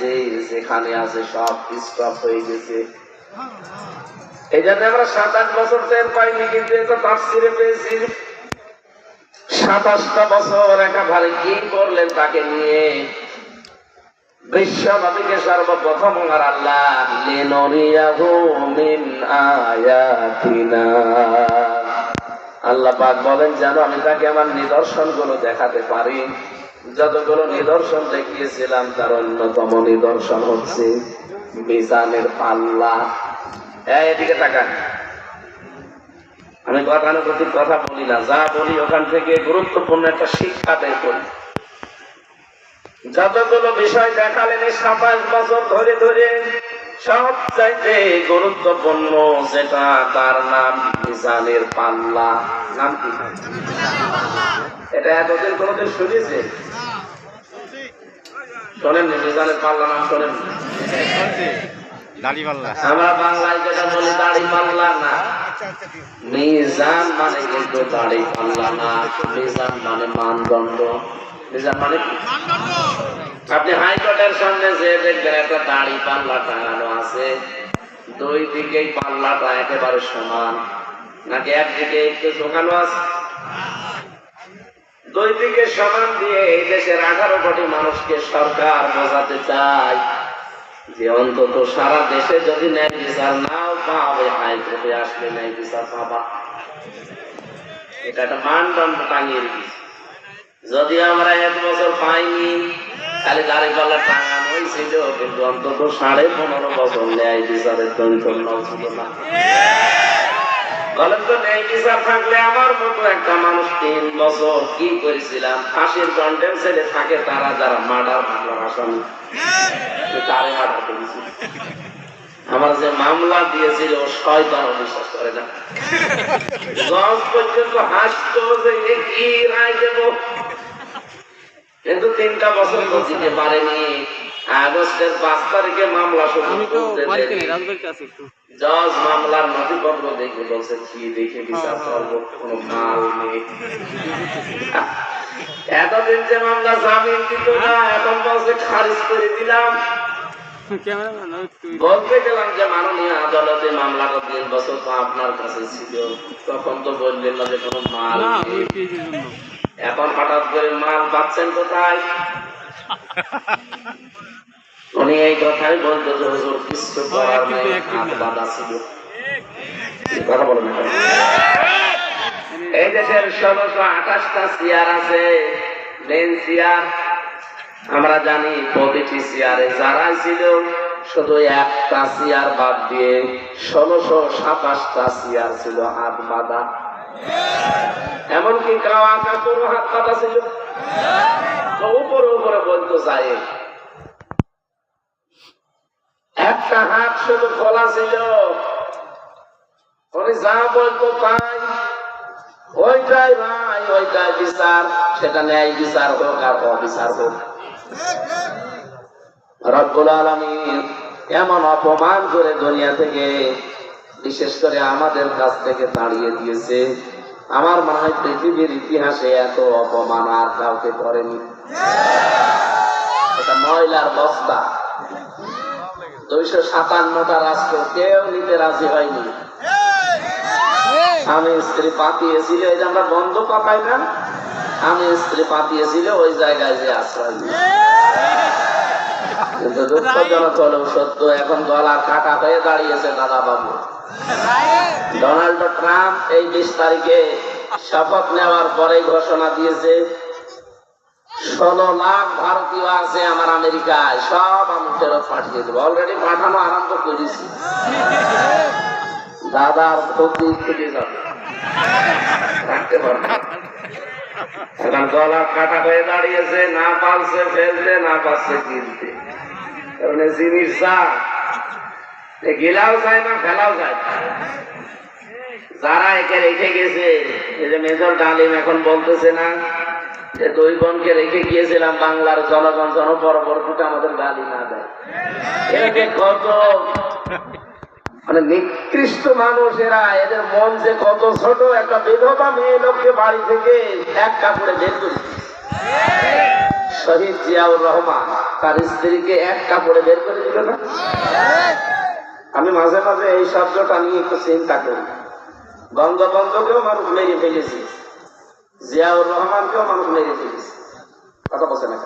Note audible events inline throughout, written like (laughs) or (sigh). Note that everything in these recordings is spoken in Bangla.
যে যেখানে আছে সব স্টপ হয়ে গেছে। এই জন্য আমরা সাত, আট বছর টের পাইনি, কিন্তু ছিঁড়ে পেয়েছি। সাতাশটা বছর কি করলেন তাকে নিয়ে? সর্বপ্রথম আর আল্লাহ আল্লাহ পাক বলেন যেন আমি তাকে আমার নিদর্শনগুলো দেখাতে পারি। যতগুলো নিদর্শন দেখিয়েছিলাম, তার অন্যতম নিদর্শন হচ্ছে মিজানের পাল্লা। এদিকে তাকান। আমি গতানুগতিক কথা বলি না, যা বলি ওখান থেকে গুরুত্বপূর্ণ একটা শিক্ষা বের করি। যতগুলো বিষয় দেখালেন, সাতাশ বছর ধরে ধরে সব চাইতে গুরুত্বপূর্ণ যেটা তার নাম মিজানের পাল্লা। নাম কি? এটা এতদিন কোনোদিন শুনেছে। শোনেন মিজানের পাল্লা নাম শোনেন আমরা বাংলায় যেটা বলি দাড়ি পাল্লা না মিজান মানে কিন্তু দাড়ি পাল্লা না মিজান মানে মানদণ্ড। আপনি হাইকোর্টের সামনে যে দেখবেন একটা দাড়ি পাল্লা টাঙানো আছে। দুই দিকেই পাল্লাটা একেবারে সমান। নাকি একদিকে একটু ঝোঁকানো আছে? দুই দিকে সমান দিয়ে এই দেশের আঠারো কোটি মানুষকে সরকার বোঝাতে চায় যে অন্তত সারা দেশে যদি ন্যায় বিচার নাও পাবে হাইকোর্টে আসলে ন্যায় বিচার পাবা। এটা একটা মানদণ্ড টাঙিয়ে রেখেছি। যদি আমরা এক বছর পাইনি খালি দাঁড়ি পাল্লা টাঙানো হয়েছিল কিন্তু অন্তত সাড়ে পনেরো বছর ন্যায় বিচারের দৈন্য ছিল না। তো থাকলে আমার মতো একটা মানুষ তিন বছর কি করেছিলাম? ফাঁসির কন্টেম ছেলে থাকে তারা, যারা মার্ডার, মামলার আসামি। তারে মার্ডার করেছি। আমার যে মামলা দিয়েছিল শয়তান বিশ্বাস করে না। জজ পর্যন্ত হাসতো যে কি রায় দেব? কিন্তু তিনটা বছর তো দিতে পারেনি। আগস্টের পাঁচ তারিখে মামলা শুরু জজ মামলার নথিপত্র দেখে বলছে কি দেখে বিচার করব? কোনো মাল নেই। এতদিন যে মামলা জামিন দিত না এখন বলছে খারিজ করে দিলাম। বলতে গেলাম যে মাননীয় আদালতে মামলাটা তিন বছর তো আপনার কাছে ছিল। তখন তো বললেন না যে কোনো মাল এখন হঠাৎ করে মাল পাচ্ছেন কোথায়? উনি এই কথাই বলতো যে হুজুর কিছু করার নাই হাত বাঁধা ছিল। কথা বলেন এই দেশের ষোলোশো আঠাশটা চেয়ার আছে মেন চেয়ার। আমরা জানি প্রতিটি চেয়ারে যারা ছিল শুধু একটা চেয়ার বাদ দিয়ে ষোলোশো সাতাশটা চেয়ার ছিল হাত বাঁধা। এমনকি কাওয়া কাপড় হাত বাঁধা ছিল। উপরে উপরে বলতো যায় একটা হাত শুধু খোলা ছিল। উনি যা বলতো তাই। ওইটাই ভাই, ওইটাই বিচার। সেটা ন্যায় বিচার হোক আর অবিচার হোক। রব্বুল আলমীর এমন অপমান করে দুনিয়া থেকে বিশেষ করে আমাদের কাছ থেকে তাড়িয়ে দিয়েছে। আমার মনে হয় পৃথিবীর ইতিহাসে এত অপমান আর কাউকে করেনি। এটা ময়লার বস্তা। দুইশো সাতান্নটা রাষ্ট্র কেউ নিতে রাজি হয়নি। আমি স্ত্রী পাতিয়েছিল এই যে আমরা বন্ধ পাকাই না? আমি স্ত্রী পাতিয়েছিল ওই জায়গায় যে আশ্রয় (laughs) কিন্তু দুঃখজনক হলেও সত্য এখন গলা কাটা হয়ে দাঁড়িয়েছে দাদা বাবু ডোনাল্ড ট্রাম্প এই বিশ তারিখে শপথ নেওয়ার পরেই ঘোষণা দিয়েছে ষোলো লাখ ভারতীয় আছে আমার আমেরিকায় সব আমি ফেরত পাঠিয়ে দেবো। অলরেডি পাঠানো আরম্ভ করেছি। দাদার ক্ষতি খুঁজে যাবে। রাখতে পারবে। না। এখন গলা কাটা হয়ে দাঁড়িয়েছে, না পারছে ফেলতে, না পারছে কিনতে কারণ জিনিস যা গেলাও যায় না, ফেলাও যায় যারা একে রেখে গেছে, এই যে মেজর ডালিম এখন বলতেছে না, যে দুই বোনকে রেখে গিয়েছিলাম বাংলার জনগণ জন পরবর্তীতে আমাদের গালি না দেয় কত মানে নিকৃষ্ট মানুষেরা, এদের মন যে কত ছোট, একটা বিধবা মেয়ে লোককে বাড়ি থেকে এক কাপড়ে বের করে। শহীদ জিয়াউর রহমান, তার স্ত্রীকে এক কাপড়ে বের করে দিল না? আমি মাঝে মাঝে এই শব্দটা নিয়ে একটু চিন্তা করি। বঙ্গবন্ধুকেও মানুষ মেরে ফেলেছি, জিয়াউর রহমানকেও মানুষ মেরে ফেলেছি। কথা বলছে না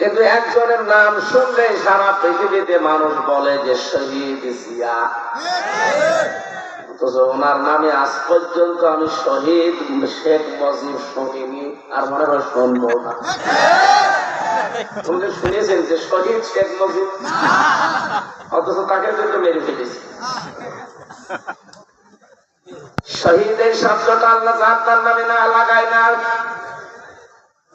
কিন্তু একজনের নাম শুনলে সারা পৃথিবীতে মানুষ বলে যে শহীদ জিয়া। ওনার নামে আজ পর্যন্ত আমি শহীদ শেখ মুজিব শুনিনি, আর মনে হয় শুনব না। তুমি শুনেছেন যে শহীদ শেখ মুজিব? অথচ তাকে কিন্তু মেরে ফেলেছি। শহীদের শব্দটা আল্লাহ যার নামে না লাগায় না।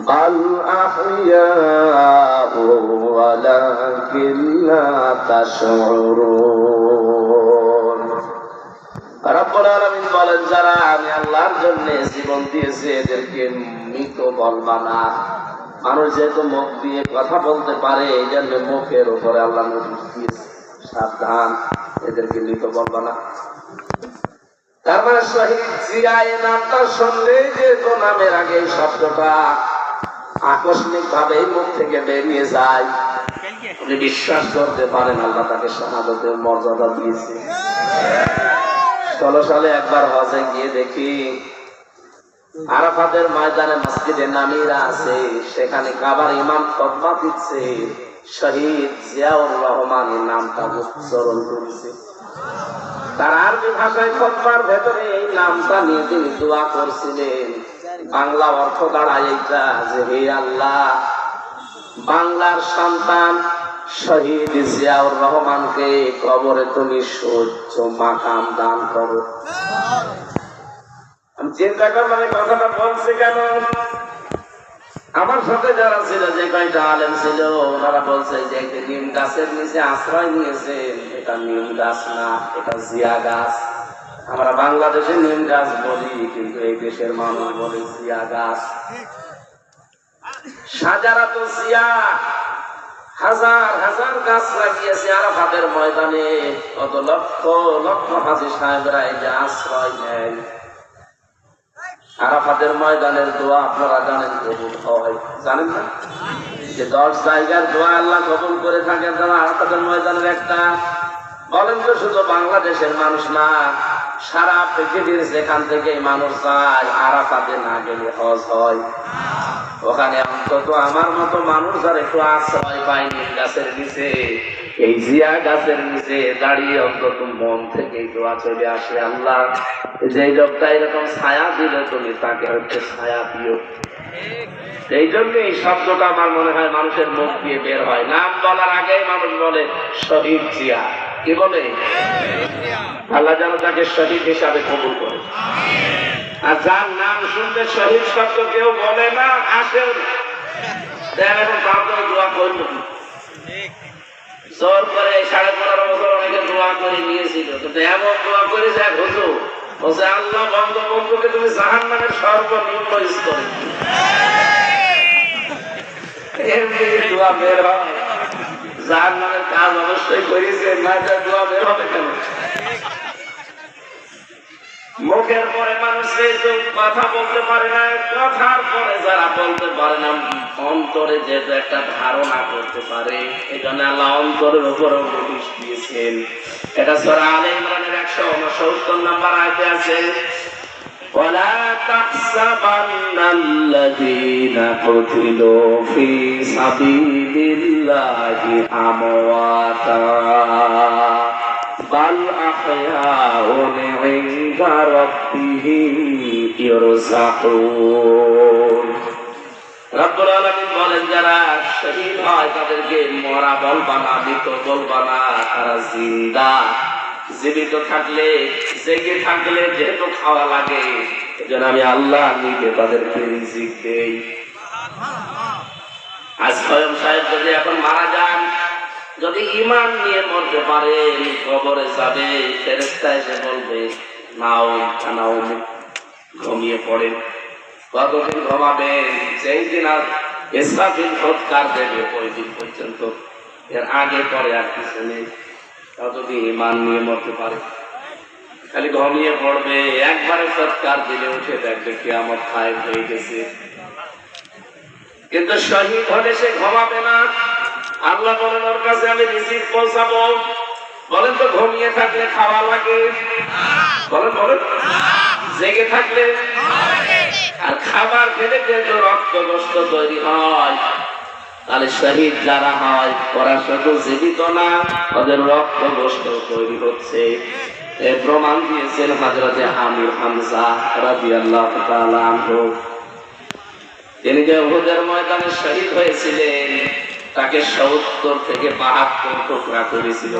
بل أحياء ولكن لا تشعرون রব্বুল আলামিন বলেন যারা আমি আল্লাহর জন্য জীবন দিয়েছে এদেরকে মৃত বলবা না মানুষ যেহেতু মুখ দিয়ে কথা বলতে পারে এই জন্য মুখের উপরে আল্লাহ নোটিশ দিয়েছে সাবধান এদেরকে মৃত বলবা না তার মানে শহীদ জিয়া এই নামটা শুনলেই যেহেতু নামের আগে এই শব্দটা আকস্মিক ভাবে মুখ থেকে বেরিয়ে যায়। আপনি বিশ্বাস করতে পারেন আল্লাহ তাকে শাহাদতের মর্যাদা দিয়েছে। ষোলো সালে একবার হজে গিয়ে দেখি আরাফাতের ময়দানে মসজিদে নামিরা আছে সেখানে কাবার ইমাম খতমা দিচ্ছে শহীদ জিয়াউর রহমানের নামটা উচ্চারণ করেছে। তার আরবি ভাষায় খতমার ভেতরে এই নামটা নিয়ে তিনি দোয়া করছিলেন। বাংলা অর্থ দাঁড়ায় এইটা যে হে আল্লাহ, বাংলার সন্তান শহীদ জিয়াউর রহমানকে কবরে তুমি সহ্য মাকাম দান করো। কথাটা বলছে কেন? আমার সাথে যারা ছিল, যে কয়টা আলেম ছিল, ওনারা বলছে যে নিম গাছের নিচে আশ্রয় নিয়েছে। এটা নিম গাছ না, এটা জিয়া গাছ। আমরা বাংলাদেশে নিম গাছ বলি, কিন্তু এই দেশের মানুষ বলে জিয়া গাছ। সাজারা তো জিয়া হাজার হাজার গাছ লাগিয়েছে আরাফাতের ময়দানে। কত লক্ষ লক্ষ হাজি সাহেবরা এই যে আশ্রয় নেয়। আরাফাতের ময়দানের দোয়া আপনারা জানেন কবুল হয়। জানেন না? যে দশ জায়গার দোয়া আল্লাহ কবুল করে থাকেন, তারা আরাফাতের ময়দানের একটা। বলেন তো শুধু বাংলাদেশের মানুষ না সারা পৃথিবীর যেখান থেকে মানুষ যায়, আরাফাতে না গেলে হজ হয়। ওখানে অন্তত আমার মতো মানুষ যারা একটু আশ্রয় পায়নি গাছের নিচে, এই জিয়া গাছের নিচে দাঁড়িয়ে অন্তত মন থেকে দোয়া চলে আসে আল্লাহ। যে লোকটা এরকম ছায়া দিলে তুমি তাকে হচ্ছে ছায়া দিও। এই জন্য এই শব্দটা আমার মনে হয় মানুষের মুখ দিয়ে বের হয়। নাম বলার আগেই মানুষ বলে, শহীদ জিয়া। কি বলে আল্লাহ যেন তাকে শহীদ হিসাবে কবুল করে। আর যার নাম শুনতে শহীদ শব্দ কেউ বলে না আসেও না দেখ এখন তার করে দোয়া করব জোর সাড়ে বছর অনেকে করে নিয়েছিল এমন দোয়া তুমি দোয়া বের হবে জাহান নামের কাজ অবশ্যই করেছে না দোয়া বের হবে কেন? মুখের পরে মানুষ কথা বলতে পারে না, কথার পরে যারা বলতে পারে না, অন্তরে যেহেতু একটা ধারণা করতে পারে এই জন্য আল্লাহ অন্তরের উপরেও নোটিশ দিয়েছেন। এটা সরা আলে ইমরানের একশো উনসত্তর নাম্বার আয়তে আছে ولا تحسبن الذين قتلوا في سبيل الله أمواتا بل أحياء عند ربهم يرزقون রব্বুল আলামিন বলেন যারা শহীদ হয় তাদেরকে মরা বলবা না মৃত বলবা না তারা জিন্দা জীবিত থাকলে, জেগে থাকলে যেহেতু খাওয়া লাগে, এজন্য আমি আল্লাহ নিজে তাদেরকে রিজিক দেই। আজ স্বয়ং সাহেব যদি এখন মারা যান, যদি ইমান নিয়ে মরতে পারেন, কবরে যাবে ফেরেস্তা এসে বলবে, নাও নাও ঘুমিয়ে পড়েন। কতদিন ঘুমাবেন? সেই দিন আর ইসরাফিল সৎকার দেবে ওই দিন পর্যন্ত। এর আগে পরে আর কিছু নেই। ততদিন ইমান নিয়ে মরতে পারে। খালি ঘুমিয়ে পড়বে, একবারে সৎকার দিলে উঠে দেখবে কি আমার খায় হয়ে গেছে। কিন্তু শহীদ হলে সে ঘুমাবে না। আল্লাহ বলেন, ওর কাছে আমি রিসিভ পৌঁছাবো। বলেন তো, ঘুমিয়ে থাকলে খাওয়া লাগে? বলেন বলেন। জেগে থাকলে? আর খাবার খেলে যেহেতু রক্ত তৈরি হয়। তাহলে শহীদ যারা হয় ওরা শুধু জীবিত না ওদের রক্ত কষ্ট তৈরি হচ্ছে। এর প্রমাণ দিয়েছেন হাজরতে আমির হামজা রাজি আল্লাহ তিনি যে উহুদের ময়দানে শহীদ হয়েছিলেন তাকে সত্তর থেকে বাহাত্তর টুকরা করেছিল।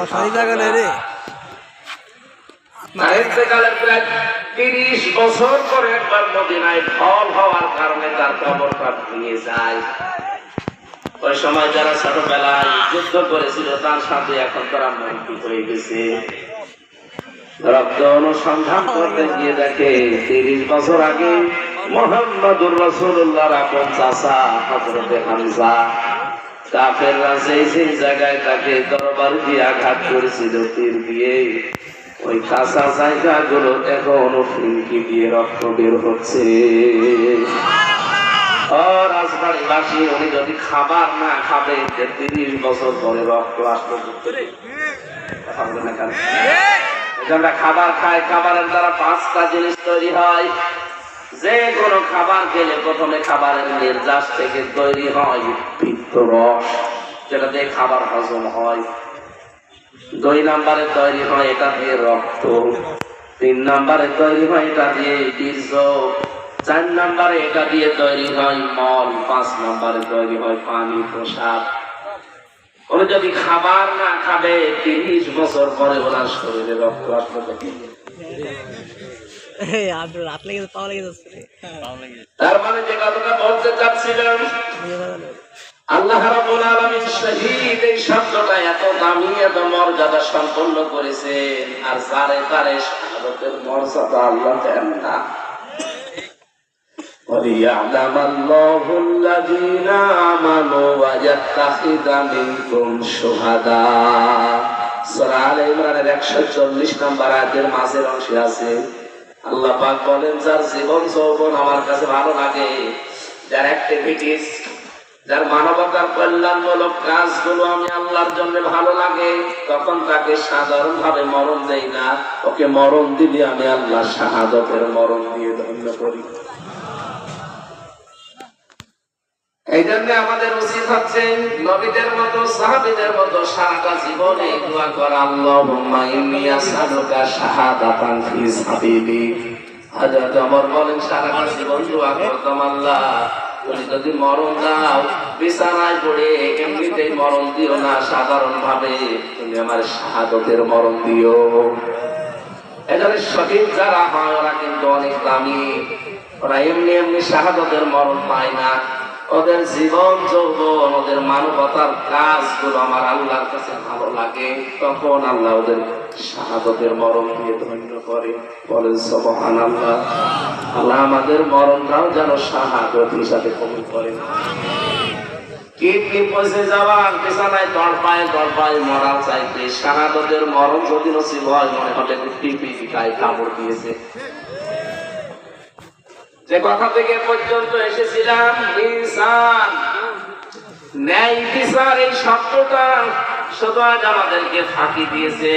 তিরিশ বছর পরে একবার মদিনায় ফল হওয়ার কারণে তার কবরটা ভেঙে যায়। ওই সময় যারা ছোটবেলায় যুদ্ধ করেছিল, তার সাথে এখন তারা মন্ত্রী হয়ে গেছে। রক্ত অনুসন্ধান করতে গিয়ে দেখে, তিরিশ বছর আগে মোহাম্মদুর রসুল্লাহ আপন চাষা হজরতে হামজা, কাফেররা সেই সেই জায়গায় তাকে দরবার দিয়ে আঘাত করেছিল তীর দিয়ে। ওই কাঁচা জায়গাগুলো এখনও ফিনকি দিয়ে রক্ত বের হচ্ছে। উনি যদি খাবার না খাবে তিরিশ বছর পরে রক্ত কেন? আমরা খাবার খাই খাবারের দ্বারা পাঁচটা জিনিস তৈরি হয়। যে কোনো খাবার খেলে প্রথমে খাবারের নির্যাস থেকে তৈরি হয় পিত্ত রস, যেটা দিয়ে খাবার হজম হয়। দুই নম্বরে তৈরি হয় এটা দিয়ে রক্ত, তিন নম্বরে তৈরি হয় এটা দিয়ে বীর্য। চার নম্বরে এটা দিয়ে তৈরি হয় মল পাঁচ নম্বরে তৈরি হয় পানি প্রসাদ। ওরা যদি খাবার না খাবে তিরিশ বছর পরে ওনার শরীরে রক্ত আসবে। তার মানে যে কথাটা বলতে চাচ্ছিলাম আল্লাহ রাব্বুল আলামিন শহীদ এই শব্দটা এত দামি এত মর্যাদা সম্পন্ন করেছেন আর যারে তারে শাহাদাতের মর্যাদা আল্লাহ দেন না। وليعلم الله الذين آمنوا ويتخذ منكم شهداء সূরা আলে ইমরানের 140 নম্বর আয়াতের মাঝের অংশে আছে আল্লাহ পাক বলেন যার জীবন যৌবন আমার কাছে ভালো লাগে যার অ্যাক্টিভিটিস যার মানবতার কল্যাণমূলক কাজগুলো আমি আল্লাহর জন্য ভালো লাগে তখন তাকে সাধারণ ভাবে মরণ দেই না ওকে মরণ দিলে আমি আল্লাহ শাহাদতের মরণ দিয়ে ধন্য করি এই জন্য আমাদের উচিত হচ্ছে নবীদের মতো, সাহাবীদের মতো সারাটা জীবনে দোয়া করা ইন্নী শাহাদাতান ফি সাবিলিক হযরত ওমর বলেন জীবন দোয়া করতাম আল্লাহ। তুমি যদি মরণ দাও, বিছানায় পড়ে এমনিতেই মরণ দিও না সাধারণ ভাবে তুমি আমার শাহাদতের মরণ দিও। এখানে সঠিক যারা হয়, ওরা কিন্তু অনেক দামি। ওরা এমনি এমনি শাহাদতের মরণ পায় না। ওদের জীবন যৌবন, ওদের মানবতার কাজগুলো আমার আল্লাহর কাছে ভালো লাগে, তখন আল্লাহ ওদের শাহাদতের মরণ দিয়ে ধন্য করে। বলেন সবহান আল্লাহ আল্লাহ আমাদের মরণটাও যেন শাহাদত হিসাবে কবুল করে মরণ যদি নসিব হয়, মনে হবে টিপি গায়ে কামড় দিয়েছে। যে কথা থেকে পর্যন্ত এসেছিলাম, ইনসান। ন্যায় বিচার এই আমাদেরকে ফাঁকি দিয়েছে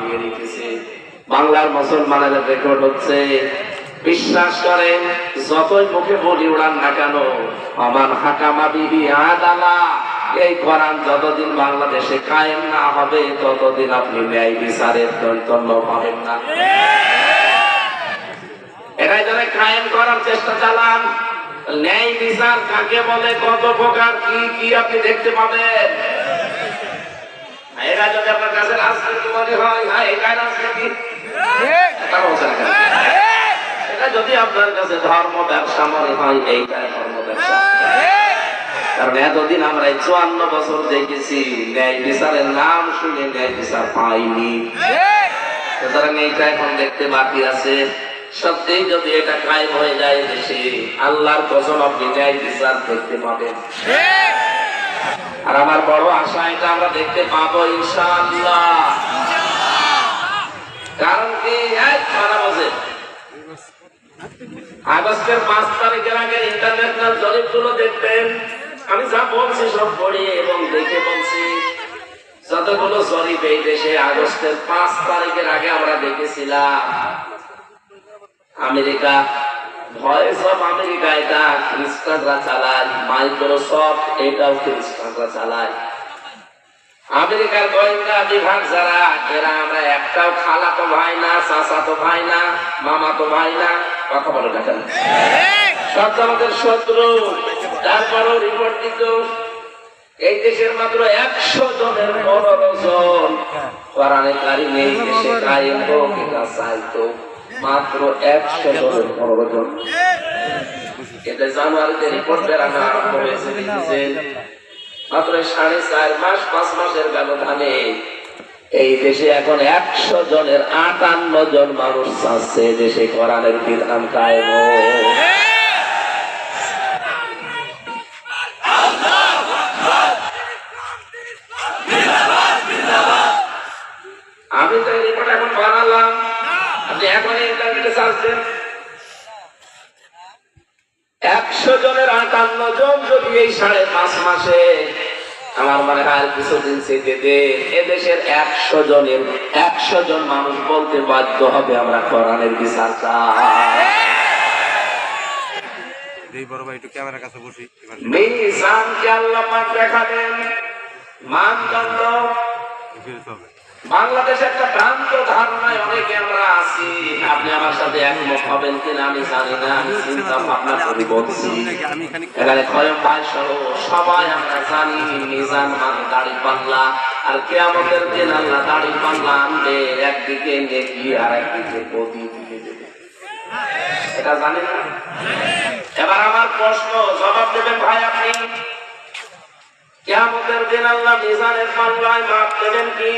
দিয়ে রেখেছে। বাংলার মুসলমানের রেকর্ড হচ্ছে, বিশ্বাস করেন যতই মুখে বলি উড়ান না কেন, আমার হাকামা বিবি আদালা, এই কোরআন যতদিন বাংলাদেশে কায়েম না হবে, ততদিন আপনি ন্যায় বিচারের দৈতন্য পাবেন না। এটাই যারা কায়েম করার চেষ্টা চালান ন্যায় বিচার কাকে বলে কত প্রকার কি কি আপনি দেখতে পাবেন? এরা যদি আপনার কাছে রাজনীতি মনে হয় হ্যাঁ এটাই রাজনীতি। এটা যদি আপনার কাছে ধর্ম ব্যবসা মনে হয় এইটাই ধর্ম ব্যবসা। কারণ এতদিন আমরা চুয়ান্ন বছর দেখেছি ন্যায় বিচারের নাম শুনে ন্যায় বিচার পাইনি। সুতরাং এইটা এখন দেখতে বাকি আছে। সত্যিই যদি এটা কায়েম হয়ে যায় দেশে, আল্লাহর কসম আপনি ন্যায় বিচার দেখতে পাবেন। আর আমার বড় আশা, এটা আমরা দেখতে পাবো ইনশাআল্লাহ। কারণ কি? এক মানা বোঝে আগস্টের পাঁচ তারিখের আগে ইন্টারন্যাশনাল জরিপগুলো দেখবেন। আমি যা বলছি সব পড়ি এবং দেখে বলছি। যতগুলো জরিপ এই দেশে আগস্টের পাঁচ তারিখের আগে আমরা দেখেছিলাম। আমেরিকা ভয়েস অফ আমেরিকা, এটা খ্রিস্টানরা চালায়, মাইক্রোসফট, এটাও খ্রিস্টানরা চালায়। আমেরিকার গোয়েন্দা বিভাগ যারা, এরা আমরা একটাও খালাতো ভাই না চাচাতো ভাই না মামাতো ভাই না, কথা বলে না কেন? সব আমাদের শত্রু। তারপরও রিপোর্ট দিত, এই দেশের মাত্র একশো জনের পনেরো জন কোরআনে কারিমে এই দেশে কায়েম হোক, এটা চাইতো। মাত্র একশো জনের জন এটা জানুয়ারিতে রিপোর্ট বেরানো আরম্ভ হয়েছে মাত্র সাড়ে চার মাস, পাঁচ মাসের ব্যবধানে এই দেশে এখন একশো জনের আটান্ন জন মানুষ চাচ্ছে দেশে কোরআনের বিধান আমি তো এই রিপোর্ট এখন বানালাম। আপনি এখন ইন্টারনেটে সার্চ দেন একশো জনের আটান্ন জন যদি এই সাড়ে পাঁচ মাসে আমার মনে হয় আর কিছুদিন সেতে এদেশের একশো জনের একশো জন মানুষ বলতে বাধ্য হবে আমরা কোরআনের বিচার চাই। বড় ভাই একটু ক্যামেরার কাছে বসি। মিজানকে আল্লাহ পাক দেখাবেন। মানদণ্ড বাংলাদেশে একটা ভ্রান্ত ধারণায় অনেকে আমরা আছি। আপনি আমার সাথে একমত হবেন কিনা আমি জানি না, আমি চিন্তা ভাবনা করে, বলছি। এখানে খয়ম ভাই সহ সবাই আমরা জানি, মিজান মানে দাড়ি পাল্লা। আর কেয়ামতের দিন আল্লাহ দাড়ি পাল্লা আনবে, একদিকে নেকি আর একদিকে গদি দিয়ে দেবে। এটা জানেন না? এবার আমার প্রশ্ন, জবাব দেবেন ভাই আপনি। কেয়ামতের দিন আল্লাহ মিজানের পাল্লায় মাপ দেবেন কি?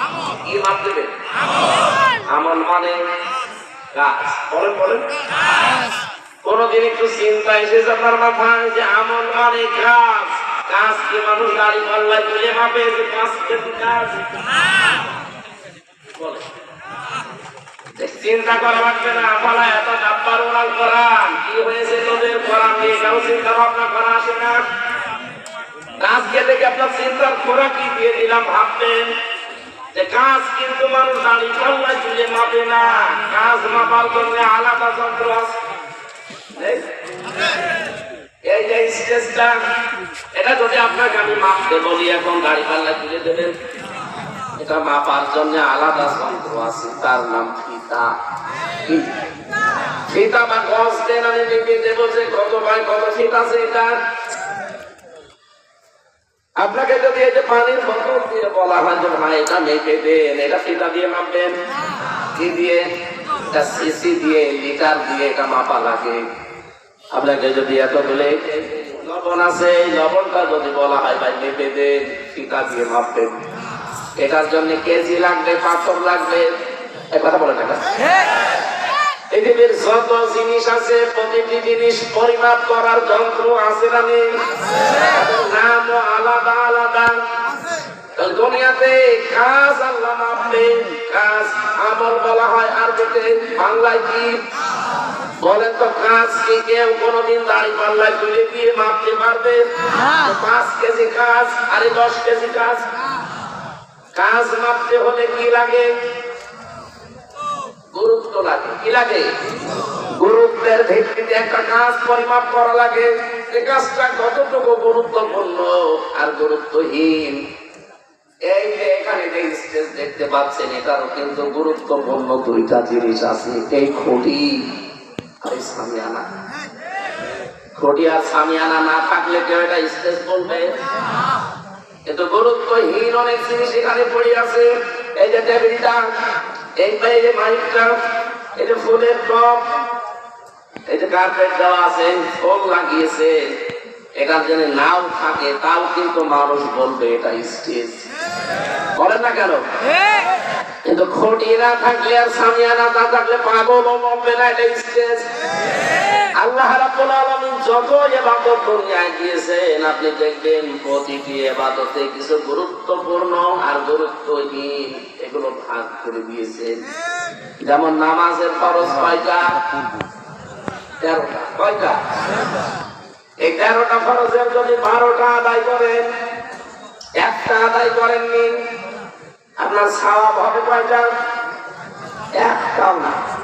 আমল কি মাপ দেবেন আমল মানে কাজ। বলেন বলেন। কোনদিন একটু চিন্তা এসেছে আপনার মাথায় যে আমল মানে কাজ? কাজ কি মানুষ দাড়ি পাল্লায় তুলে মাপে যে কাজ কাজ? বলে। চিন্তা করা লাগবে না আপালা এত ডাব্বার ওরাল করান কি হয়েছে তোদের করান নিয়ে? কেউ চিন্তা ভাবনা করা আসে না? কাজকে দেখে আপনার চিন্তার খোরাকি দিয়ে দিলাম ভাববেন? যে কাজ কিন্তু মানুষ দাড়ি পাল্লায় তুলে মাপে না। কাজ মাপার জন্য আলাদা যন্ত্র আছে। এটা যদি আপনাকে আমি মাপতে বলি এখন গাড়ি পাল্লা তুলে দেবেন। এটা মাপার জন্য আলাদা যন্ত্র আছে, তার ফিতা। ফিতা বা গজ দেন, আমি দেবো যে কত ভাই কত ফিট আছে এটা আপনাকে যদি এই যে পানির বোতল দিয়ে বলা হয় যে ভাই এটা মেপে দেন, এটা ফিতা দিয়ে মাপবেন। কি দিয়ে? এটা সিসি দিয়ে, লিটার দিয়ে এটা মাপা লাগে। আপনাকে যদি এত বলে, লবণ আছে লবণটা যদি বলা হয়, ভাই, মেপে দেন, ফিতা দিয়ে মাপবেন। এটার জন্য কেজি লাগবে, পাথর লাগবে। এ কথা বলে টাকা পৃথিবীর যত জিনিস আছে, প্রতিটি জিনিস পরিমাপ করার যন্ত্র আছে না নেই? নামও আলাদা আলাদা। দুনিয়াতে কাজ আল্লাহ কাজ। বলা হয় কি? তো কি? কোনোদিন দিয়ে পাঁচ কাজ, আরে দশ কেজি কাজ। কাজ মাপতে হলে কি লাগে? গুরুত্ব লাগে। কি লাগে? গুরুত্বের ভিত্তিতে একটা কাজ পরিমাপ করা লাগে। এই কাজটা কতটুকু গুরুত্বপূর্ণ আর গুরুত্বহীন? এই যে এখানে যে স্টেজ দেখতে পাচ্ছেন, এটারও কিন্তু গুরুত্বপূর্ণ দুইটা জিনিস আছে। এই খুঁটি আর সামিয়ানা। খুঁটি আর সামিয়ানা না থাকলে কেউ এটা স্টেজ বলবে? কিন্তু গুরুত্বহীন অনেক জিনিস এখানে পড়ে আছে। এই যে টেবিলটা এই বাইরে মাইকটা যে ফুলের টপ যে কার্পেট দেওয়া আছে ফোন লাগিয়েছে এটা যেন নাও থাকে, তাও কিন্তু মানুষ বলবে এটা স্টেজ করে না কেন? কিন্তু খুঁটি না থাকলে আর সামিয়ানা না থাকলে পাগল বলবে না এটা স্টেজ আল্লাহ রাব্বুল আলামিন যত ইবাদত দুনিয়ায় দিয়েছেন, আপনি দেখবেন প্রতিটি ইবাদতে কিছু গুরুত্বপূর্ণ আর গুরুত্বহীন এগুলো ভাগ করে দিয়েছেন। যেমন নামাজের খরচ কয়টা? তেরোটা। কয়টা? এই তেরোটা খরচের যদি বারোটা আদায় করেন, একটা আদায় করেননি, আপনার সওয়াব হবে কয়টা? একটাও না।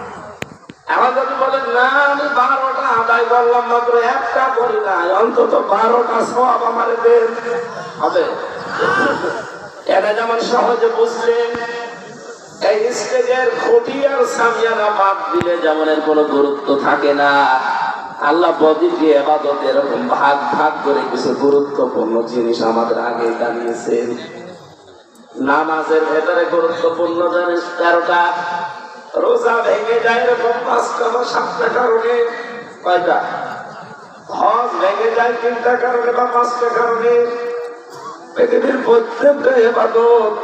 এখন যদি বলেন, না, আমি বারোটা আদায় করলাম মাত্র একটা করি নাই, অন্তত বারোটা সব আমার হবে। এটা যেমন সহজে বুঝলেন, এই স্টেজের খুঁটি আর সামিয়ানা বাদ দিলে যেমন এর কোনো গুরুত্ব থাকে না। আল্লাহ বদিকে এবাদত এরকম ভাগ ভাগ করে কিছু গুরুত্বপূর্ণ জিনিস আমাদের আগে জানিয়েছেন। নামাজের ভেতরে গুরুত্বপূর্ণ জিনিস তেরোটা। রোজা ভেঙে যায় এরকম পাঁচটা বা সাতটা কারণে। কয়টা? হজ ভেঙে যায় তিনটা কারণে বা পাঁচটা কারণে। পৃথিবীর প্রত্যেকটা এবাদত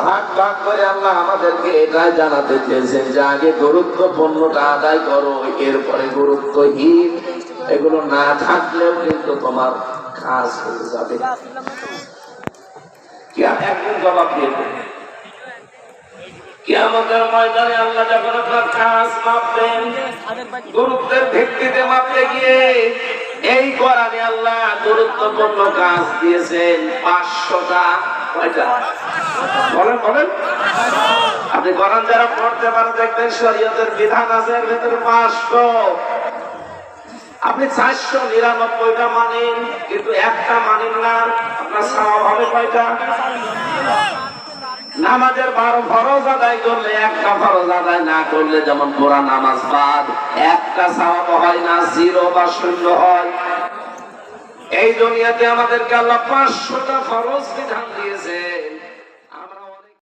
ভাগ ভাগ করে আল্লাহ আমাদেরকে এটাই জানাতে চেয়েছেন যে আগে গুরুত্বপূর্ণটা আদায় করো এরপরে গুরুত্বহীন। এগুলো না থাকলেও কিন্তু তোমার কাজ হয়ে যাবে। একদিন জবাব দিয়ে কিয়ামতের ময়দানে আল্লাহ যখন আপনার কাজ গুরুত্বের ভিত্তিতে মাপতে গিয়ে এই কোরআনে আল্লাহ গুরুত্বপূর্ণ কাজ দিয়েছেন বলেন বলেন। আপনি কোরআন যারা পড়তে পারেন, দেখবেন শরীয়তের বিধান আছে, এর ভেতরে পাঁচশো। আপনি চারশো নিরানব্বইটা মানেন, কিন্তু একটা মানেন না, আপনার স্বভাব হবে কয়টা? নামাজের বারো ফরজ আদায় করলে, একটা ফরজ আদায় না করলে যেমন পুরা নামাজ বাদ, একটা সাহাব হয় না, জিরো বা শূন্য হয়। এই দুনিয়াতে আমাদেরকে আল্লাহ পাঁচশোটা ফরজ বিধান দিয়েছেন।